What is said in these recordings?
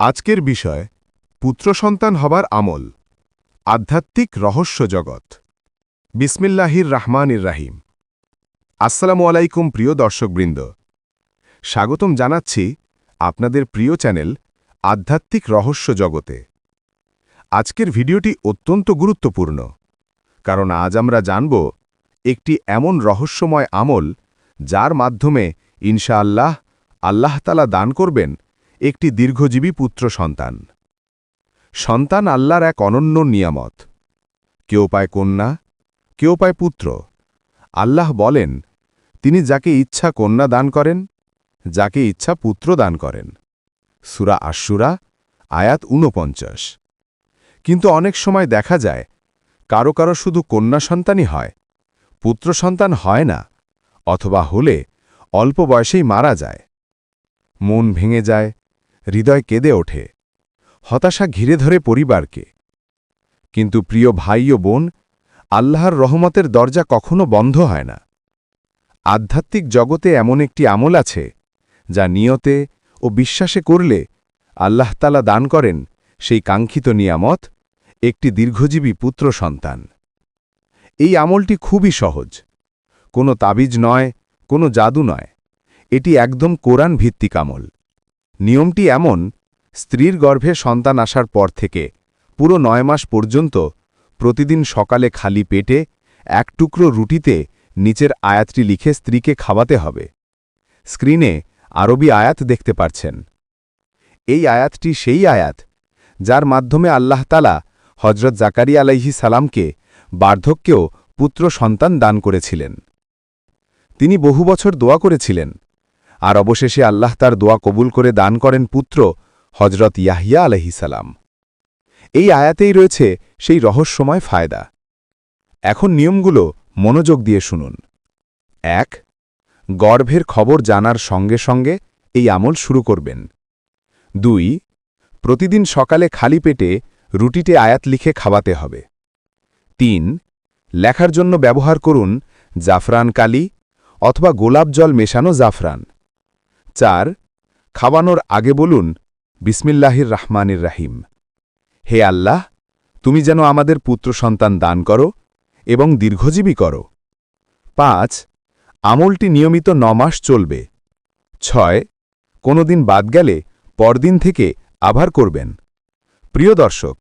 আজকের বিষয়, পুত্র সন্তান হবার আমল, আধ্যাত্মিক রহস্য জগৎ। বিসমিল্লাহির রাহমানির রাহিম। আসসালামু আলাইকুম প্রিয় দর্শকবৃন্দ। স্বাগতম জানাচ্ছি আপনাদের প্রিয় চ্যানেল আধ্যাত্মিক রহস্য জগতে। আজকের ভিডিওটি অত্যন্ত গুরুত্বপূর্ণ, কারণ আজ আমরা জানব একটি এমন রহস্যময় আমল যার মাধ্যমে ইনশাআল্লাহ আল্লাহতালা দান করবেন একটি দীর্ঘজীবী পুত্র সন্তান। সন্তান আল্লাহর এক অনন্য নিয়ামত। কেউ পায় কন্যা, কেউ পায় পুত্র। আল্লাহ বলেন, তিনি যাকে ইচ্ছা কন্যা দান করেন, যাকে ইচ্ছা পুত্র দান করেন। সুরা আশুরা আয়াত ঊনপঞ্চাশ। কিন্তু অনেক সময় দেখা যায়, কারও কারও শুধু কন্যা সন্তানই হয়, পুত্র সন্তান হয় না, অথবা হলে অল্প বয়সেই মারা যায়। মন ভেঙে যায় হৃদয় কেঁদে ওঠে। হতাশা ঘিরে ধরে পরিবারকে। কিন্তু প্রিয় ভাই ও বোন, আল্লাহর রহমতের দরজা কখনো বন্ধ হয় না। আধ্যাত্মিক জগতে এমন একটি আমল আছে, যা নিয়তে ও বিশ্বাসে করলে আল্লাহ তালা দান করেন সেই কাঙ্ক্ষিত নিয়ামত, একটি দীর্ঘজীবী পুত্র সন্তান। এই আমলটি খুবই সহজ। কোনো তাবিজ নয়, কোনো জাদু নয়। এটি একদম কোরআন ভিত্তিক আমল। নিয়মটি এমন, স্ত্রীর গর্ভে সন্তান আসার পর থেকে পুরো নয় মাস পর্যন্ত প্রতিদিন সকালে খালি পেটে এক টুকরো রুটিতে নিচের আয়াতটি লিখে স্ত্রীকে খাওয়াতে হবে। স্ক্রিনে আরবি আয়াত দেখতে পারছেন। এই আয়াতটি সেই আয়াত যার মাধ্যমে আল্লাহ তালা হজরত জাকারি আলাইহি সালামকে বার্ধক্যেও পুত্র সন্তান দান করেছিলেন। তিনি বহু বছর দোয়া করেছিলেন। আর অবশেষে আল্লাহ তার দোয়া কবুল করে দান করেন পুত্র হজরত ইয়াহিয়া আলহিসাল্লাম এই আয়াতেই রয়েছে সেই রহস্যময় ফায়দা। এখন নিয়মগুলো মনোযোগ দিয়ে শুনুন। এক, গর্ভের খবর জানার সঙ্গে সঙ্গে এই আমল শুরু করবেন। দুই, প্রতিদিন সকালে খালি পেটে রুটিতে আয়াত লিখে খাওয়াতে হবে। তিন, লেখার জন্য ব্যবহার করুন জাফরান কালি অথবা গোলাপ জল মেশানো জাফরান। চার, খাওয়ানোর আগে বলুন, বিসমিল্লাহির রাহমানির রাহিম। হে আল্লাহ, তুমি যেন আমাদের পুত্র সন্তান দান করো এবং দীর্ঘজীবী করো। পাঁচ, আমলটি নিয়মিত নমাস চলবে। ছয় কোনো দিন বাদ গেলে পরদিন থেকে আভার করবেন। প্রিয় দর্শক,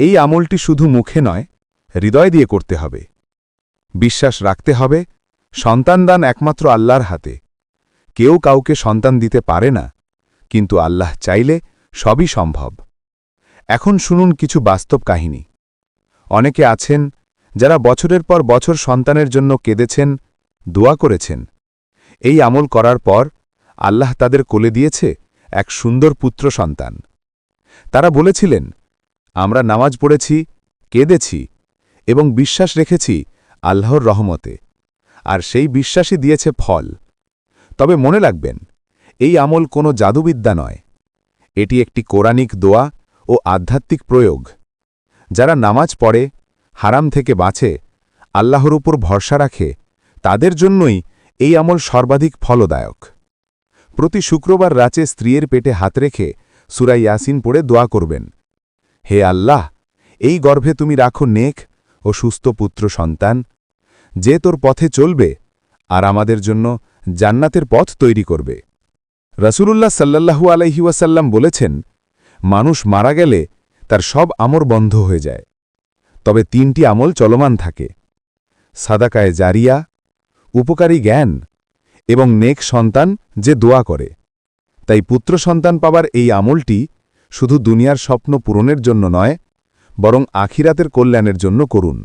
এই আমলটি শুধু মুখে নয়, হৃদয় দিয়ে করতে হবে। বিশ্বাস রাখতে হবে, সন্তান দান একমাত্র আল্লাহর হাতে। কেউ কাউকে সন্তান দিতে পারে না, কিন্তু আল্লাহ চাইলে সবই সম্ভব। এখন শুনুন কিছু বাস্তব কাহিনী। অনেকে আছেন যারা বছরের পর বছর সন্তানের জন্য কেঁদেছেন, দোয়া করেছেন। এই আমল করার পর আল্লাহ তাদের কোলে দিয়েছে এক সুন্দর পুত্র সন্তান। তারা বলেছিলেন, আমরা নামাজ পড়েছি, কেঁদেছি এবং বিশ্বাস রেখেছি আল্লাহর রহমতে, আর সেই বিশ্বাসই দিয়েছে ফল। তবে মনে রাখবেন, এই আমল কোনো জাদুবিদ্যা নয়। এটি একটি কোরআনিক দোয়া ও আধ্যাত্মিক প্রয়োগ। যারা নামাজ পড়ে, হারাম থেকে বাঁচে, আল্লাহর উপর ভরসা রাখে, তাদের জন্যই এই আমল সর্বাধিক ফলদায়ক। প্রতি শুক্রবার রাতে স্ত্রীর পেটে হাত রেখে সুরাই ইয়াসিন পড়ে দোয়া করবেন। হে আল্লাহ, এই গর্ভে তুমি রাখো নেক ও সুস্থ পুত্র সন্তান, যে তোর পথে চলবে আর আমাদের জন্য জান্নাতের পথ তৈরি করবে। রসুলুল্লাহ সাল্লাহু আলহি ওয়াসাল্লাম বলেছেন, মানুষ মারা গেলে তার সব আমর বন্ধ হয়ে যায়। তবে তিনটি আমল চলমান থাকে। সাদাকায় জারিয়া, উপকারী জ্ঞান এবং নেক সন্তান যে দোয়া করে। তাই পুত্র সন্তান পাবার এই আমলটি শুধু দুনিয়ার স্বপ্ন পূরণের জন্য নয়, বরং আখিরাতের কল্যাণের জন্য করুন।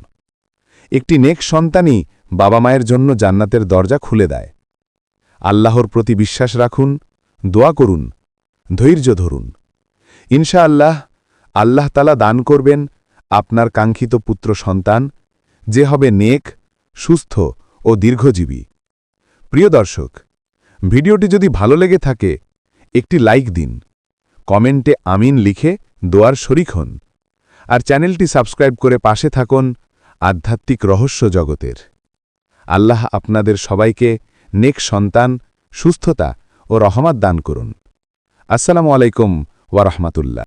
একটি নেক সন্তানই বাবা মায়ের জন্য জান্নাতের দরজা খুলে দেয়। আল্লাহর প্রতি বিশ্বাস রাখুন, দোয়া করুন, ধৈর্য ধরুন। ইনশা আল্লাহ আল্লাহ তালা দান করবেন আপনার কাঙ্ক্ষিত পুত্র সন্তান, যে হবে নেক, সুস্থ ও দীর্ঘজীবী। প্রিয় দর্শক, ভিডিওটি যদি ভালো লেগে থাকে, একটি লাইক দিন। কমেন্টে আমিন লিখে দোয়ার শরিক হন। আর চ্যানেলটি সাবস্ক্রাইব করে পাশে থাকুন আধ্যাত্মিক রহস্য জগতের। আল্লাহ আপনাদের সবাইকে নেক সন্তান, সুস্থতা ও রহমাত দান করুন। আসসালামু আলাইকুম ওয়ারহমাতুল্লাহ